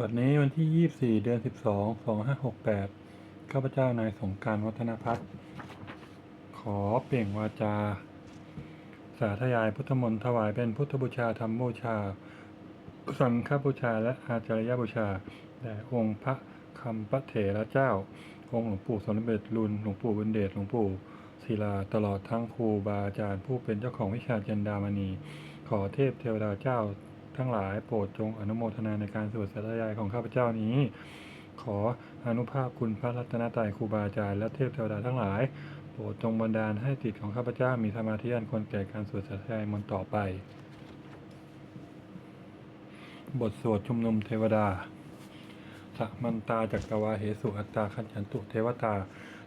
บัดนี้วันที่ 24 เดือน 12 2568 ข้าพเจ้านายสงการวัฒนพัฒน์ขอเปล่งวาจา สาธยายพุทธมนต์ถวายเป็นพุทธบูชาธรรมบูชา สังฆบูชาและอาจารยบูชา แด่องค์พระคำพระเถระเจ้า องค์หลวงปู่สมเด็จรุนหลวงปู่บุญเดชหลวงปู่ศิลาตลอดทั้งครูบาอาจารย์ผู้เป็นเจ้าของวิชาจันดามณี ขอเทพเทวดาเจ้า ทั้งหลายโปรดจงอนุโมทนาในการสวดสาธยายของข้าพเจ้านี้ ขออนุภาพคุณพระรัตนตรัยครูบาอาจารย์และเทพเทวดาทั้งหลาย โปรดจงบันดาลให้จิตของข้าพเจ้ามีสมาธิอันควรแก่การสวดสาธยายมนต์ต่อไป บทสวดชุมนุมเทวดาสัมันตาจักรวาเหสุอัตตาขันยันตุเทวตา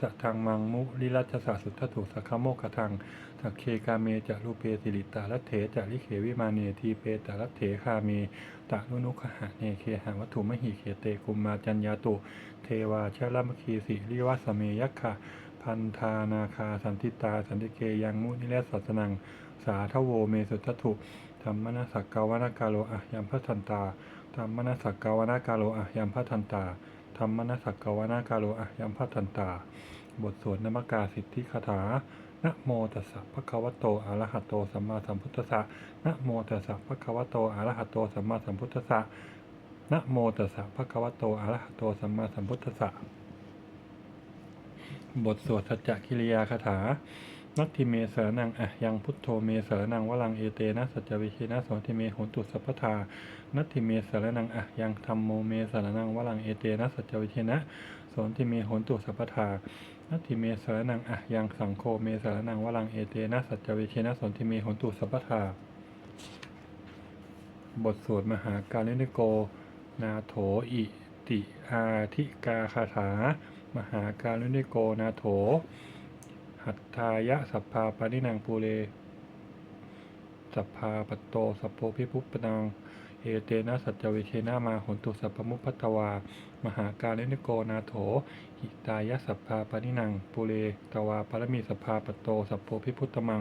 สะทางมังมุลิรัชสาสุทธุสักขโมกขทังสักเคกาเมจะรูเปสิริตาลัตเถจะลิเขวิมาเนทีเปตาลัตเถคาเมตะนุนุขหะเนเคหาวัตถุมหิเคเตกุมมาจัญญาตุ เทวาชลมคีสิริวัสเมยักขะพันธานาคาสันติตาสันติเกยังมุนิเลสสัสนัง สาทโวเมสุทธุธรรมนสักกาวนาคาโลอะยัมพัทันตาธรรมนสักกาวนาคาโลอะยัมพัทันตา ธรรมนสักกวนาคาโลอะยัมพัทันตา บทสวดนมกาสิทธิคาถานะโมตัสสะภะคะวะโตอะระหะโตสัมมาสัมพุทธัสสะนะโมตัสสะภะคะวะโตอะระหะโตสัมมาสัมพุทธัสสะนะโมตัสสะภะคะวะโตอะระหะโตสัมมาสัมพุทธัสสะบทสวดสัจจกิริยาคาถา นัตถิเมสรนังอะยังพุทโธเมสรนังวลังเอเตนะสัจจวิชินะโสติเมหนตุสัพพทา นัตถิเมสรนังอะยังธรรมโมเมสรนังวลังเอเตนะสัจจวิชินะโสติเมโหนตุสัพพทานัตถิเมสรนังอะยังสังโฆเมสรนังวลังเอเตนะสัจจวิชินะโสติเมโหนตุสัพพทาบทสวดมหาการินิโก นาโถอิติอาธิกาคาถา มหาการินิโกนาโถ หัตถายะสัพพาปานินังปูเร สัพพาปโตสัพโพพิภุปนัง เอเตนะสัจจวิเชนะมาหนตุสัพพมุพัตวา มหาการินิโกนาโถ หิตายะสัพพาปนินัง ปุเรตวาปรมีสัพพาปโต สัพโพพิพุตมัง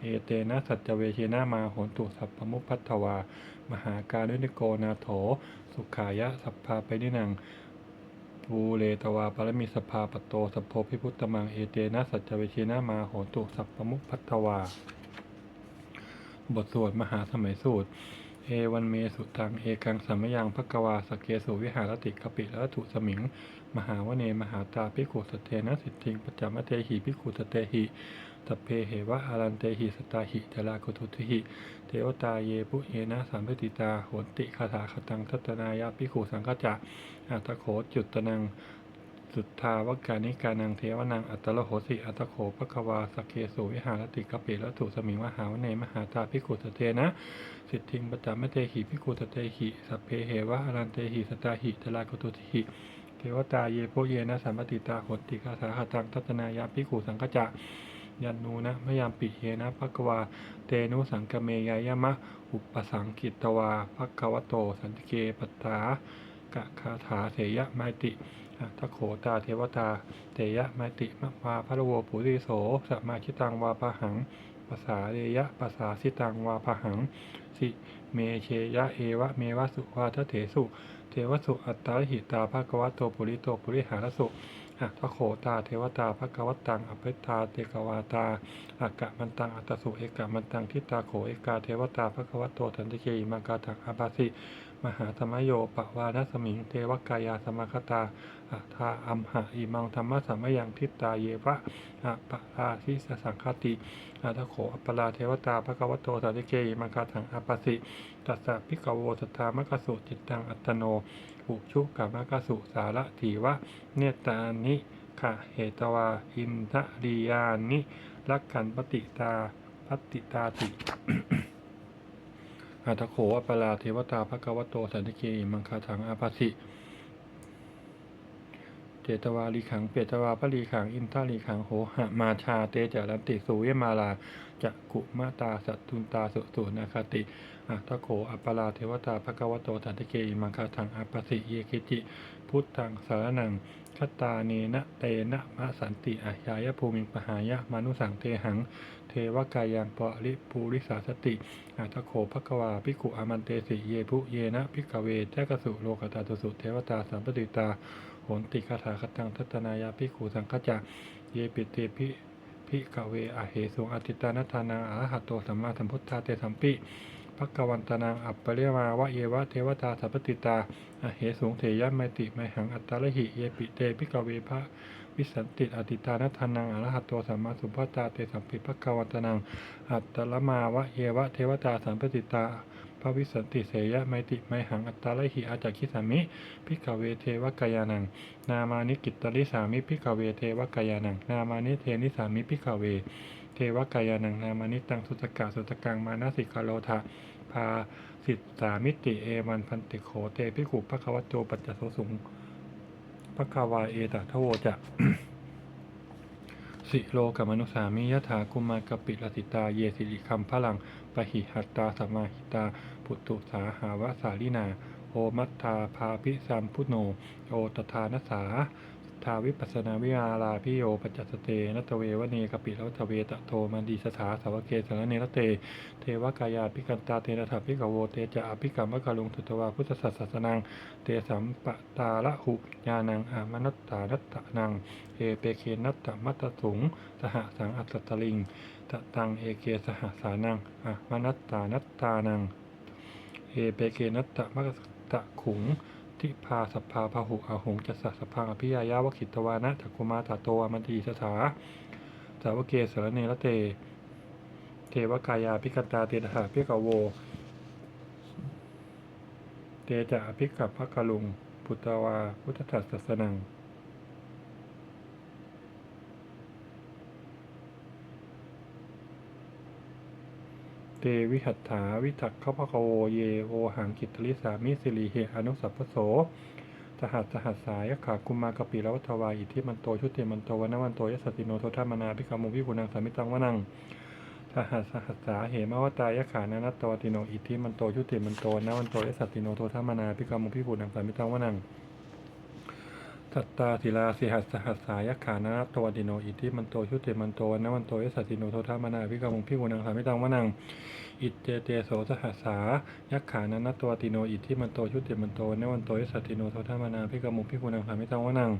เอเตนะสัจจเวเชนะมาโหนตุสัพพมุพัตวา มหาการินิโกนาโถ สุขายะสัพพาปนินังภูเลตวาปรมีสภาปโตสัพโพพิพุตตมังเอเตนะสัจจเวชินะมาโหตุสัพพมุพัตวา บทสวดมหาสมัยสูตร เอวันเมสุตัง เอกังสัมมยังภกวาสเกสุวิหารติกปิและถุสมิง มหาวเนมหาตาพิกุสเตนะสิทธิงปจจมเตหิพิกุสเตหิตเพเหวะอารันเตหิสตาหิจลาคุทุติหิ เทวตาเยปุเยนะสัมปติตาโหติคาถาคตังทัตนายาพิกุสังฆจะอัตโขจุตตนัง สุทธาวกานิกานังเทวนังอัตลโหสิอัตโขภควาสเคสุวิหารติกปิละถุสมิงมหาวเนมหาตาพิกุสเตนะ สิทธิงปจามเตหิพิกุสเตหิสัพเพเหวะอรันเตหิสตาหิจลาคุตุหิเทวตาเยโพเยนะสัมปติตาโหติคาถาคตังทัตนายาพิกุสังฆจะยันนูนะมยามปิเยนะภควา เตนุสังกเมยายมะ อุปสังกิตวาภควโต สันติเกปัตตากะคาถาเถยะไมติ ตถโขตาเทวตา เตยะไมติมะวาพระโวปุริโสสมมาชิตังวาปะหังภาษาเรยะภาษาสิตังวาปะหัง สิเมเชยะเอวะเมวะสุวาทเถสุ เทวสุอัตตาหิตาภควโตปุริโตปุริหารสุอัตโขตาเทวตาภควตังอภิตาเตกวาตาอากะมันตังอัตสุเอกะมันตังทิตาโขเอกาเทวตาภควโตทันติเกอิมังกาทังอาบาสิ มหาธรรมโยปวานสมิงเทวกายาสมคตาอัทาอัมหะอิมังธรรมะสัมยังทิตาเยวะอะปะราทิสสังคติอัตโขอัปปลาเทวตาภควโตสันติเกอิมังกาทังอปาสิตัสสะพิกโวสทามกสุจิตตังอัตโนอุชุกามกสุสาระถีวะเนตานิขะเหตวาอินทริยานิลักขันปติตาปติตาติ อัตโขอัปปลาเทวตาภควโตสันติเกมังคาถังอาภาสิเจตวาลีขังเปตวาปลีขังอินทาลีขังโหหะมาชาเตจารันติสุเวมาลาจะกุมาตาสัตตุนตาสุสุนาคติอัตะโขอัปปลาเทวตาภควโตตันติเกมังคาทังอัปปสิเยกิจิ พุทธังสารนัง คตาเนนะเตนะมะสันติอาญายภูมิปหายะมานุสังเทหัง เทวกายังปะริภูริสาสติอัตโขภควาภิกขุอามันเตสิเยภุเยนะภิกขเวเจกสุโลกตาตุสุเทวตาสัมปติตาโหนติคาถาคตังทัตนายาภิกขุสังฆจักเยปิเตภิภิกขเวอเหสุงอติตานัทานาอาหัตโตสัมมาสัมพุทธาเตสัมปิ ภกวันตนังอัปปะเรมาวะเยวะเทวตาสัพติตาอเหสุงเถยะไมติไมหังอัตตาลหิเยปิเตภิกขเวพระวิสันติอติตานัทานังอรหัตโตสัมมาสัมพุทธาเตสัมปิภกวันตนังอัตตลมาวะเยวะเทวตาสัมปติตาพระวิสันติเสยะไมติไมหังอัตตาลหิอาจักขิสามิพิกขเวเทวกายานัง นามานิกิตตลิสามิพิกขเวเทวกายานัง นามานิเทนิสามิพิกขเว เทวกายานังนามานิตังสุตกะสุตกังมานาสิกาโลทะพาสิตสามิติเอวันพันติโขเตพิขุภควัตโตปัจจโสสุงภควาเอตทโวจะสิโลกมนุสามิยถากุมารกปิลสิตาเยสิริคัมพลังปหิหัตตาสมมาหิตา ปุตตุสาหาวสาลินา โอมัตตาภาพิสัมพุโน โอตทานสา ทาวิปัสนาวิอาลาพิโยปัจจสเตนัตเววเนกปิลวัตเวตะโทมันดีสถาสาวเกสารเนรเต เทวกายาพิกันตาเตนะถาพิกโวเตจะอภิกรรมวกลุงทุตวาพุทธสัสสนัง เตสัมปตาละหุญาณังอามนัตตานัตตะนัง เอเปเคนัตตมัตตสุงสหสังอัตตลิงตะตังเอเกสหสานังอะมนัตตานัตตานัง เอเปเกนัตตมัตตะขุง ทิพาสัพพาพหุอาหงจัสสะสพังอภิยายาวคิตวานะจักุมาตาโตอมันตีสถาสาวเกสรเนรเต เทวกายาพิกตาเตนะหาพิกโว เตจะอภิกับพระกลุง พุตวาพุทธทัสสนัง เตวิหัตถาวิทักขพะโวเยโวหังกิตตลิสามิสิริเหอนุสัพพโสสหัสสหัสสายขากุมมากปิลวัทวาอิทิมันโตชุติมันโตวันวันโตยสสติโนโทธามนาพิกามุพิกุนังสามิตังวนังสหัสสหัสสาเหมาวตายขานานัตตวติโนอิทิมันโตชุติมันโตนวันโตยสสติโนโทธามนาพิกามุพิกุนังสามิตังวนัง สัตตาศิลาสิหัสสหัสสายขานาตวติโนอิทิมันโตชุติมันโตนวันโตยสัติโนโทธามนาพิกามุพิกุนังสามิตังวนังอิเจเตโสสหัสสายักขานานตัวติโนอิทิมันโตชุติมันโตเนวันโตยสัตติโนโทธามานาพิกามุพิกุนังสามิตังวนัง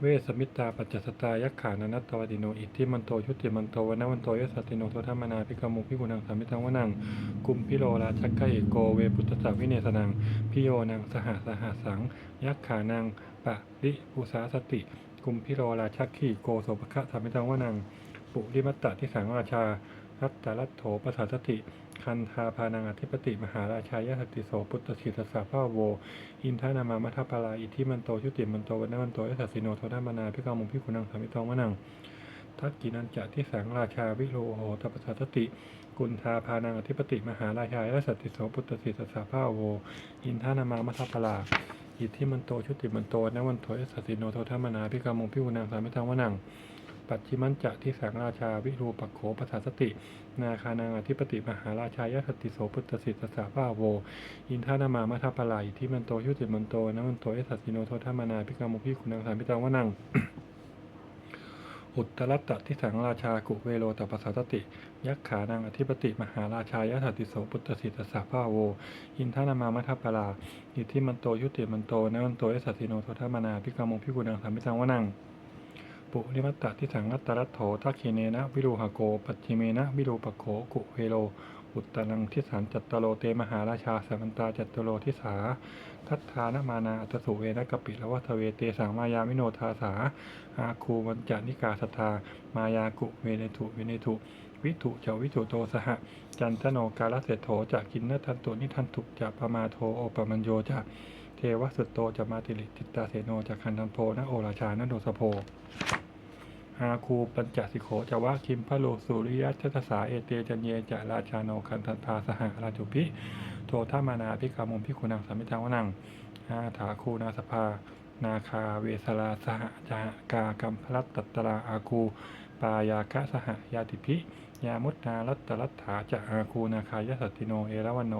เวสมิตตาปัจจสตายักขานันตวติโน อิทิมันโตชุติมันโตวันวันโตยสัติโนโทธามนาพิกมุพิกุนังสามิตังวนังกุมพิโรราชักกะเอโกเวปุตตสสาวิเนสนังพิโยนังสหสหัสสัง ยักขานังปะริปุสาสติ กุมพิโรราชักขีโกโสภคะสามิตังวนังปุริมัตตะที่สังราชา รัตตรัตโถปสาสติ คันธาพานังอธิปติ มหาราชายสติโสปุตตสิตสาภาโว อินทานามามะทปาลาอิทิมันโตชุติมันโตวันนวันโตยสัสสิโนโทธามานาพิกามุพิกุนังสามิตองวนังทักกินันจะที่สังราชาวิโรโหตปัสาสติ กุนทาพานังอธิปติ มหาราชายสติโสปุตตสิตสาภาโว อินทานามามะทปาลาอิทิมันโตชุติมันโตวันนวันโตยสัสสิโนโทธามนาพิกามุพิกุนังสามิตองวนัง ปัจจิมันจะที่สังราชาวิรูปโขปสาสติ นาคานังอธิปติมหาราชายสติโสพุทธสิทธสาภาโว อินทานามามัทปลายที่มันโตยุติมันโตนะมันโตเอสัสิโนโทธามานาพิกามุพิคุณังสามพิตังวนังอุตตรัตตที่สังราชากุเวโรตปัสาสติ ยักขานังอธิปติมหาราชายสติโสพุทธสิทธสาภาโว อินทานามามัทปลาอิที่มันโตยุติมันโตนะมันโตเอสัสิโนโทธามานาพิกามุพิคุณังสามพิตังวนัง ปุริมัตตะที่สังรัตตรัตโถทักขีเนนะ วิรูหโก ปัจจิเมนะ วิรูปโขกุเวโรอุตตรังทิสันจัตตโลเตมหาราชาสัมันตาจัตตโลทิสา ทัตทานมานาอัตสุเวนะกปิละวัทเวเตสังมายามิโนทาสาอาคูวันจานิกาสทามายากุเวเนทุเวเนทุวิถุเจวิถุโตสหจันทโนกาลเสโถจะกินนทันตุนิทันตุจะปมาโทโอปมัญโยจะเทวสุตโตจะมาติลิติตาเสโนจะคันทันโพนะโอราชานะโดสโพ อาคูปัญจสิโขจวะคิมพะโลสุริยะชัตสาเอเตจันเยจะราชาโนคันทันทาสหาราจุพิโทธามานาพิกามุมพิคุนังสามิจังวนังอาถาคูนาสภา นาคาเวสลาสหจากากัมพลัตตัตตราอาคูปายาคะสหยาติพิยามุตนารัตตรัตถาจะอาคูนาคายสัตติโนเอราวันโน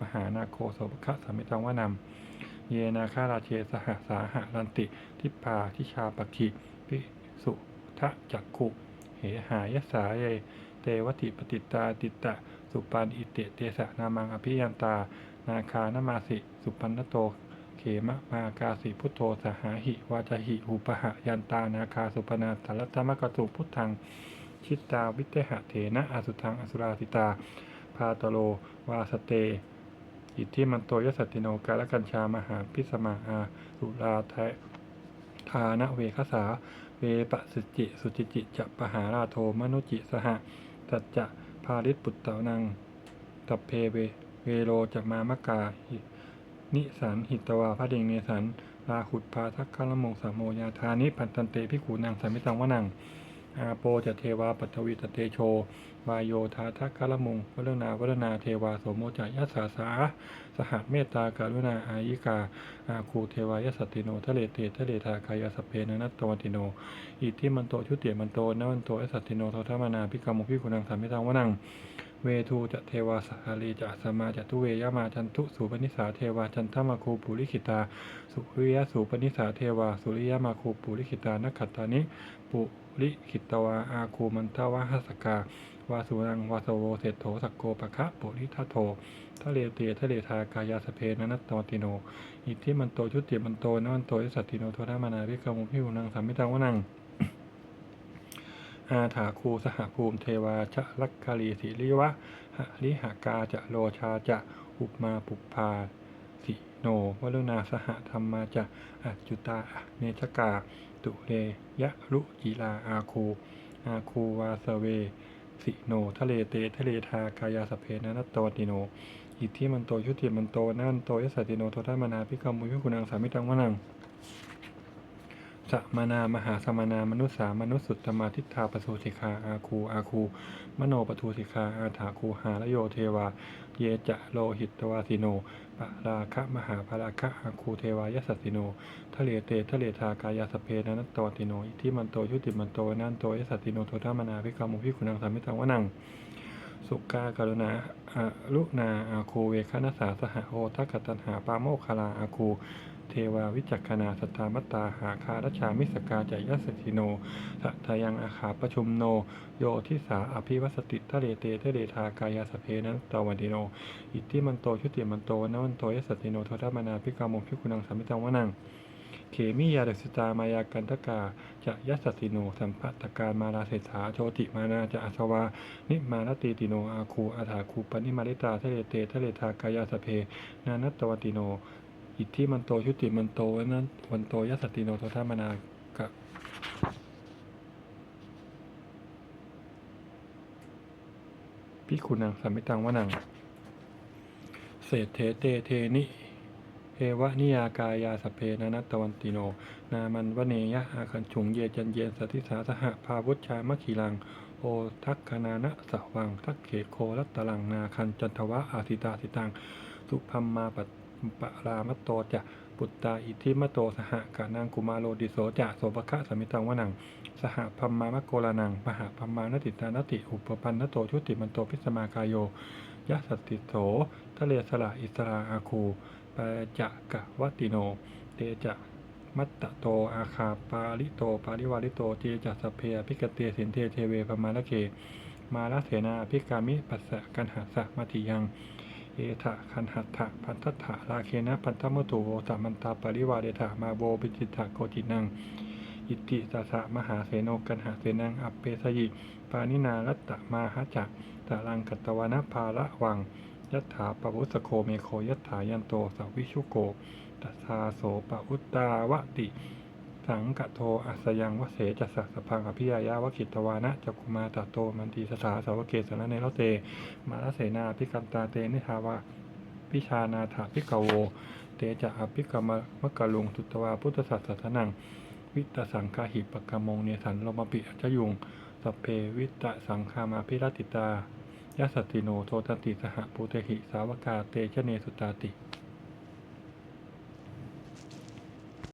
มหานาโคโสภคะสามิจังวนำเยนาคาราเชสหสาหะรันติ ทิปาทิชาปคิพิสุ ทะจักขุ เหหายสาเยเตวติปฏิตาติตะ สุปันอิเตเตสะนามังอภิยันตา นาคานมาสิ สุปันนโต เขมะมากาสิพุทโธสหาหิ วาจหิอุปหะยันตานาคาสุปนาสัลตมกตุพุทธัง ชิตตาวิเตหะเถนะอสุทังอสุราติตา พาตโล วาสเตอิทธิมันโตยสัตติโนกาลกัญชามหาพิสมาอาสุราแททานะเวคสา เวปสุจิ สุจิจิจะปหาราโทมนุจิสหะสัจจะพาริสปุตตะนังตับเพเวเวโรจะมามกา นิสันหิตวาพระเดงเนสันราขุดพาทักคารมงสามโมยาธานิพันตันเตพิขูนางสามิตังวนัง อาโปจะเทวาปัทวิตเตโช วายโยธาทักคารมุงวรณาวรณาเทวาโสโมจะยัสสาสา สหัสเมตตาการุณาอายิกา อาคูเทวายสัตติโนทะเลเตทะเลทากายสเพนนัตตวันติโน อิทิมันโตชุติมันโตนวันโตยสัตติโนโทธรรมนาพิกรรมุพิคุณังสามิตังวนังเวทูจะเทวาสาลีจะสมาจะทุเวยามาจันทุสุปนิสาเทวาจันทมาคูปุริขิตา สุริยะสุปนิสาเทวาสุริยมาคูปุริขิตานักขัตตานิปุ ริขิตวาอาคูมันทวะหัสกาวาสุรังวาสโวเศรษโถสักโกปะคะปุริทัโททะเลเตทะเลทากายาสเพนนัตตติโน อิทธิมันโตชุติมันโตนวันโตยสัตติโนโทธามานาวิกรรมุพิวนังสามิตังวนังอาถาคูสหภูมิเทวาชะลักคาลีสิริวะหะลิหากาจะโลชาจะอุปมาปุพาสิโนวรุณาสหธรรมาจะอัจจุตาเนชกา ตุเรยะรุจีลาอาคู อาคูวาสเว สิโน ทะเลเต ทะเลทากายาสเพนะนัตตติโน อิทธิมันโตชุติมันโต นั่นโตยสัตติโนโทธามานาพิกรรมุยุกุนังสามิตังวนัง สมานามหาสมานามนุษย์สามนุษย์สุตมาทิฏฐาปสุสิกาอาคูอาคู มโนปทุสิกาอาถาคูหาลโยเทวา เยจะโลหิตวาสิโนปะราคะมหาภราคะอาคูเทวายสัสสิโนทะเลเตทะเลทากายาสเพนะนัตตวติโนอิทิมันโตยุติมันโตนันโตยสัติโนโทธามนาภิกรรมุพิคุนังสามิตังวนัง สุกากรุณาอาลุนาอาคูเวคณสาสหโอทักตันหาปาโมคคลาอาคู เทวาวิจักขณาสตามัตตาหาคารชามิสกาจายัสติโนสัทยังอาขาประชุมโน โยทิสาอภิวัสติทะเลเตทะเลทากายาสเพนันตวันติโน อิทธิมันโตชุติมันโตนวันโตยสัตติโนทธามนาพิกรรมุพิคุนังสามิตังวนัง เขมิยาดสตามายากันตกาจะยัสสติโน สัมปัตการมาราเศรษฐาโชติมานาจะอาสวา นิมานตีติโนอาคูอาถาคูปนิมาริตาเทเลเตทเลทากายาสเพ นานัตวติโน อิทธิมันโตชุติมันโตนั้นวันโตยัสสติโนโทธามานากะพิคุนังสัมมิตังวนังเศรษเทเตเทนิ เอวะนิยากายาสเพนะนัตตวันติโน นามันวเนยะอาคันฉุงเยจันเยนสติสาสหภาวุชามะขีลัง โอทักคนานะสวัง ทักเขโครัตตลังนาคันจันทวะอาสิตาสิตัง สุพัมมาปะปะรามโตจะปุตตาอิทิมโตสหกานังกุมาโลดิโสจะโสภคะสมิตังวนัง สหพัมมามะโกลานังมหาพัมมานติตานติ อุปปันนโตชุติมันโตพิสมากายโยยะสติโสทะเลสละอิสราอาคู ปะจะกะวัตติโน เตจะมัตตะโต อาคาปาลิโต ปาริวาริโตเจจะสพเพพิกเตสินเทเทเวปมาละเคมาลเสนาพิกามิปัสสะกันหาสะมาติยัง เอทะคันหัตถะพันทัตถะลาเคนะพันธมุตุโวสมันตาปริวาเดถะมาโบปิจิตถะโกจินัง อิติสสะมหาเสโนกันหาเสนังอัปเปสยิปานินารัตตะมาหะจักตะลังกัตวานะภาละวัง ยัตถาปวุสโคเมโคยัตถายันโตสาวิชุโกตัสาโสปะอุตตาวติ สังกะโทอัสยังวเสจัสสะสพังอภิยายาวกิตวานะจักุมาตะโตมันตีสถาสาวเกสรเนรเต มาลเสนาพิกันตาเตนิทาวาพิชานาถาพิกโว เตจะอภิกรรมมะกะลุงสุตวาพุทธศาสนนัง วิตสังคาหิปกมงเนสันลมปิอัจยุงสเพวิตตสังคามาพิรติตา ยสสตติโนโทตันติสหปุเตหิสาวกาเตชะเนสุตาติ